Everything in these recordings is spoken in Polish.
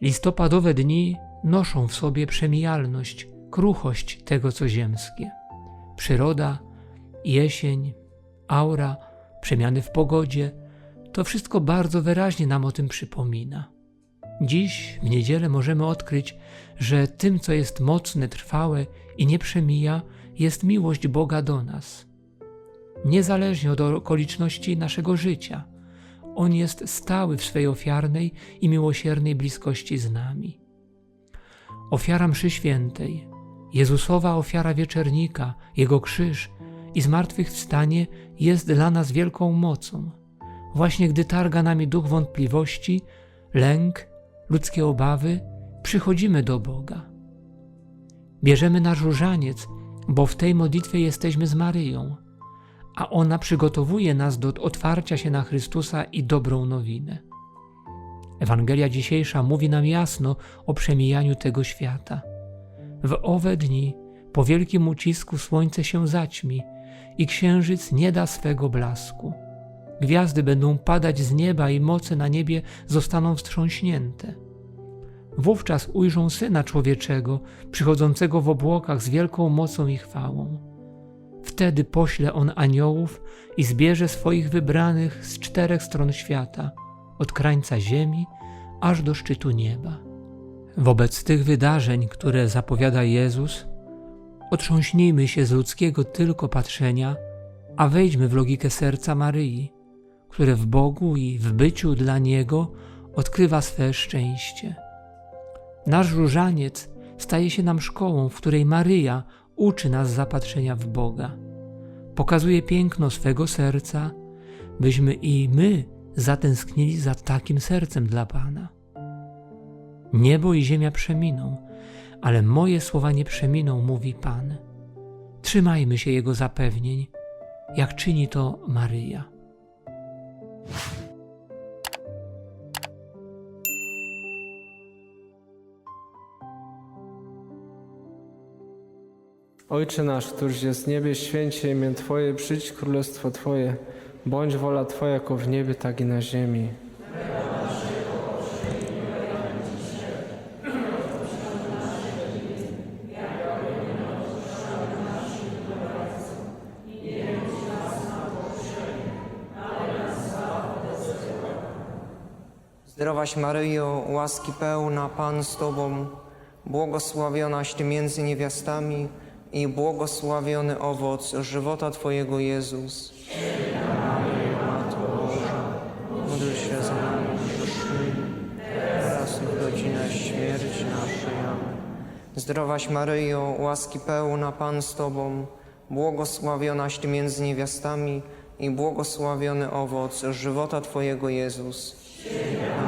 Listopadowe dni noszą w sobie przemijalność, kruchość tego, co ziemskie. Przyroda, jesień, aura, przemiany w pogodzie to wszystko bardzo wyraźnie nam o tym przypomina. Dziś, w niedzielę, możemy odkryć, że tym, co jest mocne, trwałe i nie przemija, jest miłość Boga do nas. Niezależnie od okoliczności naszego życia, On jest stały w swej ofiarnej i miłosiernej bliskości z nami. Ofiara mszy świętej, Jezusowa ofiara wieczernika, Jego krzyż i zmartwychwstanie jest dla nas wielką mocą. Właśnie gdy targa nami duch wątpliwości, lęk, ludzkie obawy, przychodzimy do Boga. Bierzemy nasz różaniec, bo w tej modlitwie jesteśmy z Maryją, a ona przygotowuje nas do otwarcia się na Chrystusa i dobrą nowinę. Ewangelia dzisiejsza mówi nam jasno o przemijaniu tego świata. W owe dni, po wielkim ucisku, słońce się zaćmi i księżyc nie da swego blasku. Gwiazdy będą padać z nieba i moce na niebie zostaną wstrząśnięte. Wówczas ujrzą Syna Człowieczego, przychodzącego w obłokach z wielką mocą i chwałą. Wtedy pośle On aniołów i zbierze swoich wybranych z czterech stron świata, od krańca ziemi aż do szczytu nieba. Wobec tych wydarzeń, które zapowiada Jezus, otrząśnijmy się z ludzkiego tylko patrzenia, a wejdźmy w logikę serca Maryi, które w Bogu i w byciu dla Niego odkrywa swe szczęście. Nasz różaniec staje się nam szkołą, w której Maryja uczy nas zapatrzenia w Boga. Pokazuje piękno swego serca, byśmy i my zatęsknili za takim sercem dla Pana. Niebo i ziemia przeminą, ale moje słowa nie przeminą, mówi Pan. Trzymajmy się Jego zapewnień, jak czyni to Maryja. Ojcze nasz, któryś jest w niebie, święcie imię Twoje, przyjdź królestwo Twoje, bądź wola Twoja jako w niebie, tak i na ziemi. Zdrowaś Maryjo, łaski pełna, Pan z Tobą, błogosławionaś Ty między niewiastami i błogosławiony owoc żywota Twojego Jezus. Się nami teraz naszej. Zdrowaś Maryjo, łaski pełna, Pan z Tobą, błogosławionaś Ty między niewiastami i błogosławiony owoc żywota Twojego Jezus. Maryjo,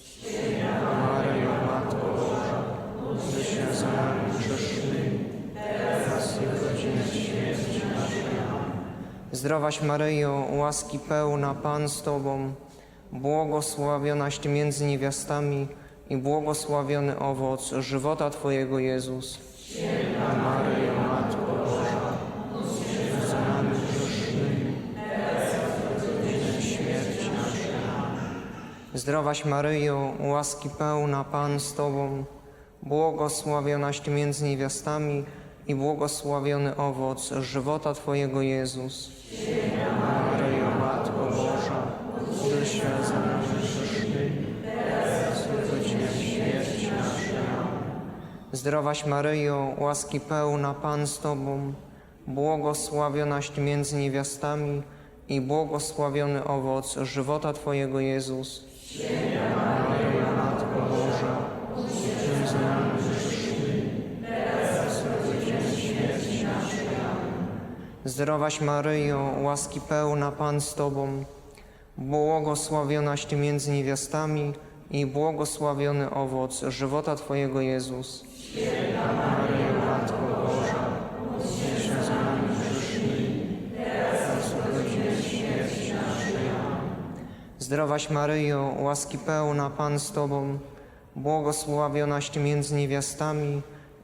Zdrowaś Maryjo, łaski pełna, Pan z Tobą, błogosławionaś Ty między niewiastami i błogosławiony owoc żywota Twojego Jezus. Maryjo, Matko Boża, za nami grzesznymi, teraz i śmierci naszej. Zdrowaś Maryjo, łaski pełna, Pan z Tobą, błogosławionaś Ty między niewiastami i błogosławiony owoc żywota Twojego Jezus. Maryjo, Matko Boża, módl się za nami grzesznymi, teraz i śmierci naszej. Zdrowaś Maryjo, łaski pełna, Pan z Tobą, błogosławionaś między niewiastami i błogosławiony owoc żywota Twojego Jezus. Maryjo, Matko Boża, módl się za nami grzesznymi, Zdrowaś Maryjo, łaski pełna Pan z Tobą, błogosławionaś Ty między niewiastami i błogosławiony owoc żywota Twojego Jezus. Maryjo, Matko Boża, módl się za nami grzesznymi, teraz w godzinę śmierci naszej. Amen. Zdrowaś Maryjo, łaski pełna Pan z Tobą, błogosławionaś Ty między niewiastami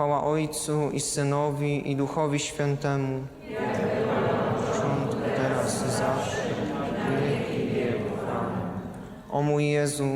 Chwała Ojcu i Synowi i Duchowi Świętemu. Początku, teraz i zawsze. O mój Jezu,